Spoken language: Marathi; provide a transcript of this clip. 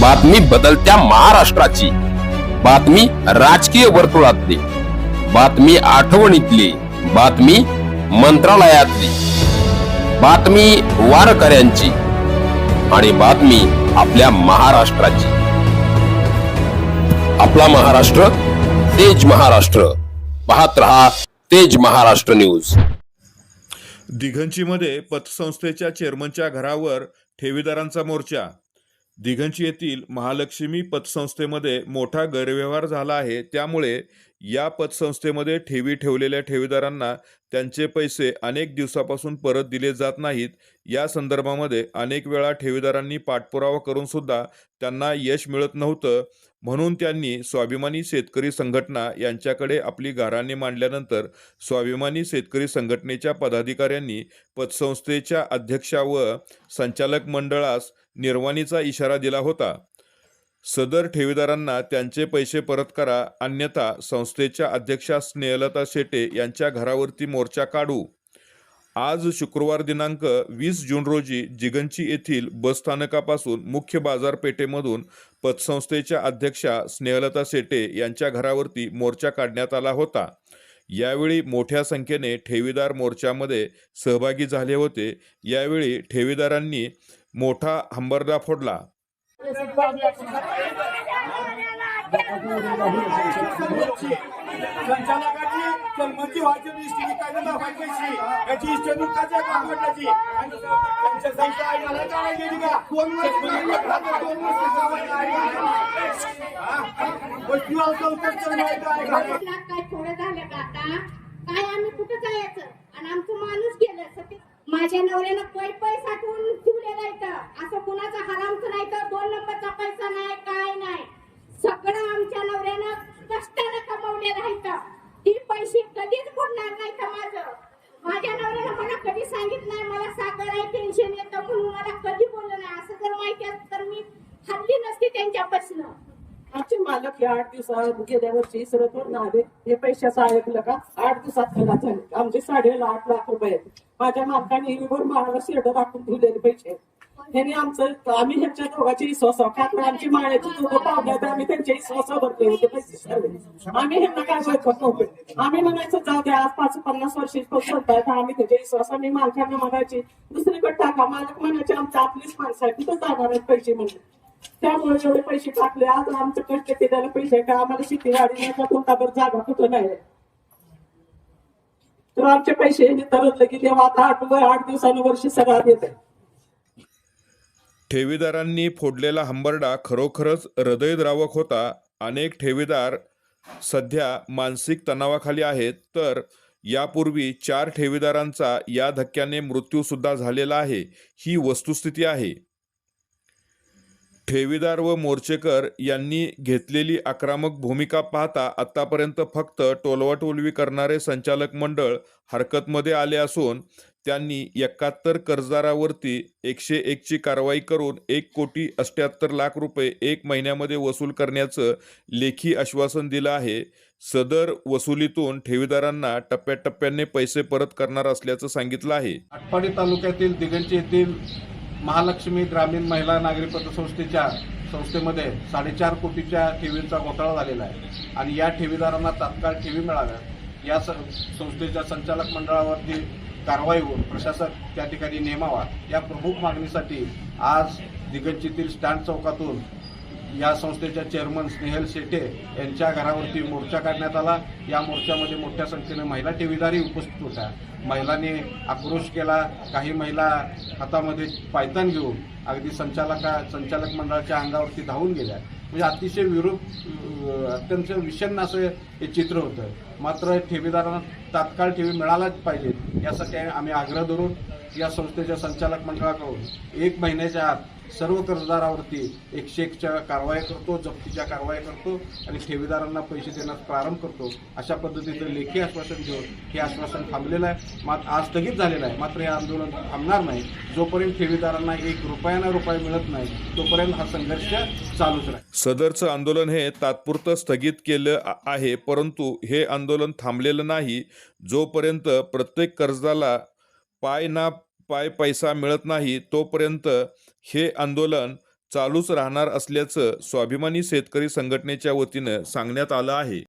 बातमी बदलत्या महाराष्ट्राची. बातमी राजकीय वर्तुळातली. बातमी आठवणीतली. बातमी मंत्रालयातली. बातमी वारकऱ्यांची. आणि बातमी आपल्या महाराष्ट्राची. आपला महाराष्ट्र तेज महाराष्ट्र. पाहत रहा तेज महाराष्ट्र न्यूज. दिघंचीमध्ये पतसंस्थेच्या चेअरमनच्या घरावर ठेवीदारांचा मोर्चा. दिघंची येथील महालक्ष्मी पतसंस्थेमध्ये मोठा गैरव्यवहार झाला आहे. त्यामुळे या पतसंस्थेमध्ये ठेवी ठेवलेल्या ठेवीदारांना त्यांचे पैसे अनेक दिवसापासून परत दिले जात नाहीत. या संदर्भामध्ये अनेक वेळा ठेवीदारांनी पाठपुरावा करून सुद्धा त्यांना यश मिळत नव्हतं. म्हणून त्यांनी स्वाभिमानी शेतकरी संघटना यांच्याकडे आपली गाऱ्हाणे मांडल्यानंतर स्वाभिमानी शेतकरी संघटनेच्या पदाधिकाऱ्यांनी पतसंस्थेच्या अध्यक्षा व संचालक मंडळास निर्वाणीचा इशारा दिला होता. सदर ठेवीदारांना त्यांचे पैसे परत करा अन्यथा संस्थेच्या अध्यक्षा स्नेहलता शेटे यांच्या घरावरती मोर्चा काढू. आज शुक्रवार दिनांक वीस जून रोजी जिगंची येथील बसस्थानकापासून मुख्य बाजारपेठेमधून पतसंस्थेच्या अध्यक्षा स्नेहलता शेटे यांच्या घरावरती मोर्चा काढण्यात आला होता. यावेळी मोठ्या संख्येने ठेवीदार मोर्चामध्ये सहभागी झाले होते. यावेळी ठेवीदारांनी मोठा हंबरदा फोडला. संचालकाची व्हायची काय याची आणि त्यांच्या संख्या गेली का? चौकट थोडं झालं का आता? काय आम्ही कुठं जायचं? आणि आमचं माणूस गेलं सती माझ्या नवऱ्यानं पै पै साठवून ठेवलेला इथं असं कुणाचा हरामचं नाही तर दोन नंबरचा पैसा नाही काय नाही सगळं आमच्या नवऱ्यानं कष्टानं कमवलेलं आहे इथं. ती पैसे कधीच बुडणार नाही तर माझं माझ्या नवऱ्यानं मला कधी सांगितलं नाही मला साखर आहे टेन्शन येतं म्हणून मला कधी बोललं नाही असं जर माहिती असतं तर मी हल्ली नसते त्यांच्यापासून आमचे मालक आठ दिवसात गेल्या वर्षी सरतवर नावे हे पैशाचं ऐकलं का? आठ दिवसात खलास झाले. आमचे साडे आठ लाख रुपये आहेत. माझ्या मालकाने हिरीवर माळाला शेड राखून ठेवलेले पैसे. त्यांनी आमचं आम्ही ह्यांच्या दोघांचे विश्वास खात्र आमची माळ्याची दोघं पावल्या तर आम्ही त्यांच्या विश्वासावर भरले होते. पैसे आम्ही ह्यांना काय ओळखत नव्हतो. आम्ही म्हणायचं जाऊ द्या आज पाच पन्नास वर्षी आहेत आम्ही त्याच्या विश्वास आम्ही मालकांना म्हणायची दुसरीकडे टाका. मालक म्हणायचे आमच्या आपलीच माणसं आहे. तिथं जाणार आहेत पैसे म्हणून? त्यामुळे एवढे पैसे टाकले आज आमचं कष्ट केलेले पैसे का आम्हाला शेती गाडी नाही कोणताभर जागा कुठं नाही? तर आमचे पैसे तरतले की तेव्हा आता आठ आठ दिवसानं वर्ष सगळा येत ठेवीदारांनी फोडलेला हंबरडा खरोखरच हृदयद्रावक होता. अनेक ठेवीदार सध्या मानसिक तणावाखाली आहेत. तर यापूर्वी चार ठेवीदारांचा या धक्क्याने मृत्यू सुद्धा झालेला आहे. ही वस्तुस्थिती आहे. ठेवीदार व मोर्चेकर यांनी घेतलेली आक्रमक भूमिका पाहता आतापर्यंत फक्त टोलवाटोलवी करणारे संचालक मंडळ हरकतमध्ये आले असून त्यांनी एकाहत्तर कर्जदारावरती एकशे एकची कारवाई करून एक कोटी अष्ट्याहत्तर लाख रुपये एक महिन्यामध्ये वसूल करण्याचं लेखी आश्वासन दिलं आहे. सदर वसुलीतून ठेवीदारांना टप्प्याटप्प्याने पैसे परत करणार असल्याचं सांगितलं आहे. आटपाडी तालुक्यातील दिगंची येथील महालक्ष्मी ग्रामीण महिला नागरी पतसंस्थेच्या संस्थेमध्ये साडेचार कोटीच्या ठेवींचा घोटाळा झालेला आहे. आणि या ठेवीदारांना तात्काळ ठेवी मिळाव्यात. या संस्थेच्या संचालक मंडळावरती कारवाई होऊन प्रशासक त्या ठिकाणी नेमावा या प्रमुख मागणीसाठी आज दिगंजीतील स्टँड चौकातून या संस्थेच्या चेअरमन स्नेहल शेटे यांच्या घरावरती मोर्चा काढण्यात आला. या मोर्चामध्ये मोठ्या संख्येने महिला ठेवीदारी उपस्थित होत्या. महिलांनी आक्रोश केला. काही महिला हातामध्ये पायतान घेऊन अगदी संचालका संचालक मंडळाच्या अंगावरती धावून गेल्या. म्हणजे अतिशय विरूप अत्यंत विषन्न असं हे चित्र होतं. मात्र ठेवीदारांना तात्काळ ठेवी मिळालाच पाहिजे यासाठी आम्ही आग्रह धरून या संस्थेच्या संचालक मंडळाकडून एक महिन्याच्या आत सर्व कर्जदारावरती एकशे एकच्या कारवाई करतो जप्तीच्या कारवाई करतो आणि ठेवीदारांना पैसे देण्यास प्रारंभ करतो. अशा पद्धतीचं लेखी आश्वासन घेऊन हे आश्वासन थांबलेलं आहे. मात्र आज स्थगित झालेलं आहे. मात्र हे आंदोलन थांबणार नाही. जोपर्यंत ठेवीदारांना एक रुपयाना रुपये मिळत नाही तोपर्यंत हा संघर्ष चालूच राहील. सदरचं आंदोलन हे तात्पुरतं स्थगित केलं आहे परंतु हे आंदोलन थांबलेलं नाही. जोपर्यंत प्रत्येक कर्जाला पाय ना पाय पैसा मिळत नाही तोपर्यंत हे आंदोलन चालूच राहणार असल्याचं स्वाभिमानी शेतकरी संघटनेच्या वतीनं सांगण्यात आलं आहे.